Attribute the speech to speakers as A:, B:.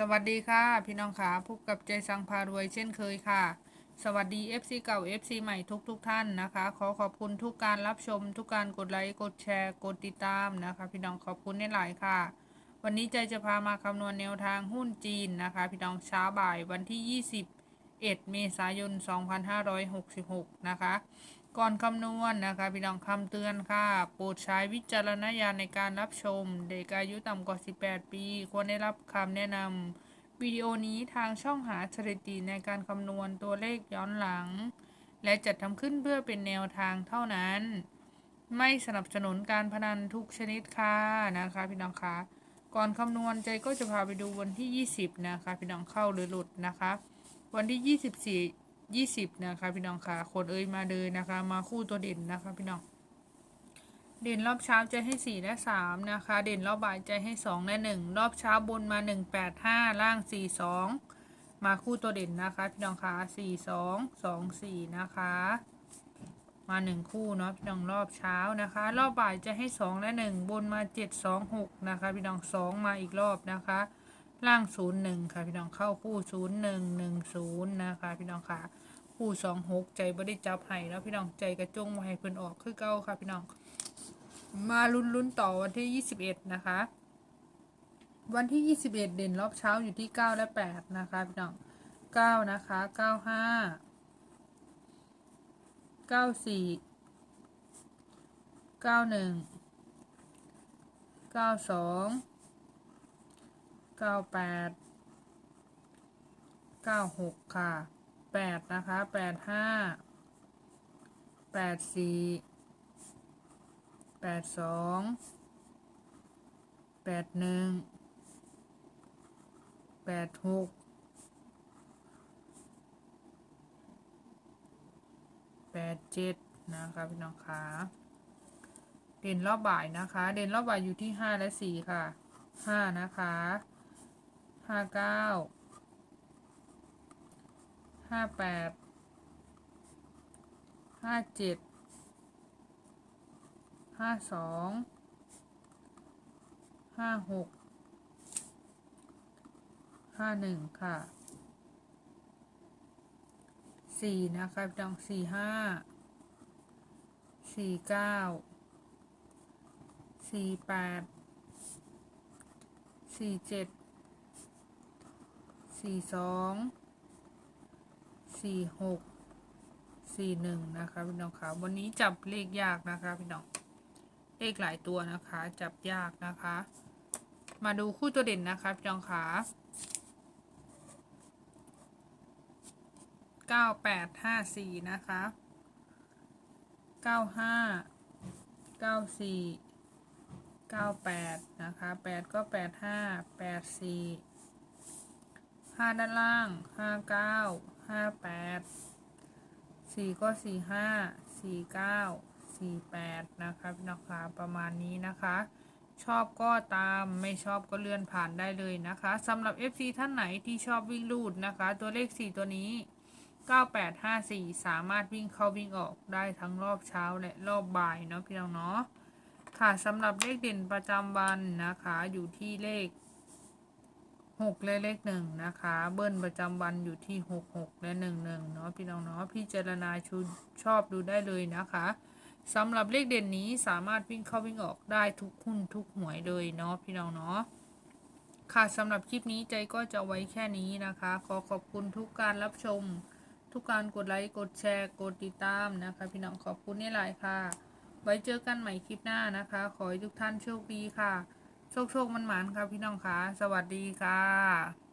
A: สวัสดีค่ะ พี่น้องขาพบกับใจสังพารวยเช่นเคยค่ะ สวัสดี FC เก่า FC ใหม่ทุกทุกท่านนะคะ ขอขอบคุณทุกการรับชม ทุกการกดไลค์กดแชร์กดติดตามนะคะ พี่น้องขอบคุณในหลายค่ะ วันนี้ใจจะพามาคำนวณแนวทางหุ้นจีนนะคะ พี่น้องเช้าบ่ายวันที่ 21 เมษายน 2566 นะคะ ก่อนคำนวณนะคะ พี่น้องคำเตือนค่ะ โปรดใช้วิจารณญาณในการรับชม เด็กอายุต่ำกว่า 18 ปี ควรได้รับคำแนะนำวิดีโอนี้ทางช่องหาสถิติในการคำนวณตัวเลขย้อนหลัง และจัดทำขึ้นเพื่อเป็นแนวทางเท่านั้น ไม่สนับสนุนการพนันทุกชนิดค่ะนะคะ พี่น้องคะก่อนคำนวณใจก็จะพาไปดูวันที่ 20 นะคะ พี่น้องเข้าหรือหลุดนะคะ วันที่ 24 20นะคะ พี่น้องค่ะคนเอ่ยมาเลยนะคะ มาคู่ตัวเด่นนะคะ พี่น้อง เด่นรอบเช้าใจให้4และ3นะคะ เด่นรอบบ่ายใจให้2และ1รอบเช้าบนมา1 8 5ล่าง4 2มาคู่ตัวเด่นนะคะ พี่น้องค่ะ4 2 2 4นะคะมา1คู่เนาะพี่น้องรอบเช้านะคะ รอบบ่ายจะให้2และ1บนมา7 2 6นะคะพี่น้อง2มาอีกรอบนะคะ ล่าง0 1ค่ะพี่น้องเข้าคู่0 1 1 0นะคะ พี่น้องค่ะ คู่สองหกใจบ่ได้จับให้แล้วพี่น้องใจกระจงมาให้เพิ่นออกคือเก่าค่ะพี่น้อง มาลุ้นลุ้นต่อวันที่ยี่สิบเอ็ดนะคะ วันที่ยี่สิบเอ็ดเด่นรอบเช้าอยู่ที่เก้าและแปดนะคะพี่น้องเก้านะคะเก้าห้าเก้าสี่เก้าหนึ่งเก้าสองเก้าแปดเก้าหกค่ะ แปดนะคะแปดห้าแปดสี่แปดสองแปดหนึ่งแปดหกแปดเจ็ดนะคะพี่น้องคะเด่นรอบบ่ายนะคะ เด่นรอบบ่ายอยู่ที่ห้าและสี่ค่ะห้านะคะห้าเก้า ห้าแปดห้าเจ็ดห้าสองห้าหกห้าหนึ่งค่ะสี่นะคะพี่น้องสี่ห้าสี่เก้าสี่แปดสี่เจ็ดสี่สอง สี่หกสี่หนึ่งนะคะพี่น้องคะวันนี้จับเลขยากนะคะพี่น้องเลขหลายตัวนะคะ จับยากนะคะ มาดูคู่ตัวเด่นนะคะพี่น้องคะเก้าแปดห้าสี่นะคะเก้าห้าเก้าสี่เก้าแปดนะคะแปดก็แปดห้าแปดสี่ห้าด้านล่างห้าเก้า ห้าแปดสี่ก็สี่ห้าสี่เก้าสี่แปดนะคะพี่น้องคะประมาณนี้นะคะ ชอบก็ตามไม่ชอบก็เลื่อนผ่านได้เลยนะคะสำหรับ FC ท่านไหนที่ชอบวิ่งลูดนะคะ ตัวเลข 4 ตัวนี้ 9854 สามารถวิ่งเข้าวิ่งออกได้ทั้งรอบเช้าและรอบบ่ายเนาะพี่น้องเนาะค่ะสำหรับเลขเด่นประจำวันนะคะอยู่ที่เลข 6และเลขหนึ่งนะคะ เบิ้ลประจำวันอยู่ที่66และ11เนาะพี่น้องเนาะพิจารณาชุดชอบดูได้เลยนะคะสำหรับเลขเด่นนี้สามารถวิ่งเข้าวิ่งออกได้ทุกหุ้นทุกหวยเลยเนาะพี่น้องเนาะค่ะสำหรับคลิปนี้ใจก็จะไว้แค่นี้นะคะ ขอขอบคุณทุกการรับชม ทุกการกดไลค์กดแชร์กดติดตามนะคะ พี่น้องขอบคุณนี่หลายค่ะ ไว้เจอกันใหม่คลิปหน้านะคะ ขอให้ทุกท่านโชคดีค่ะ โชคโชคมันหมานครับพี่น้องคะสวัสดีค่ะ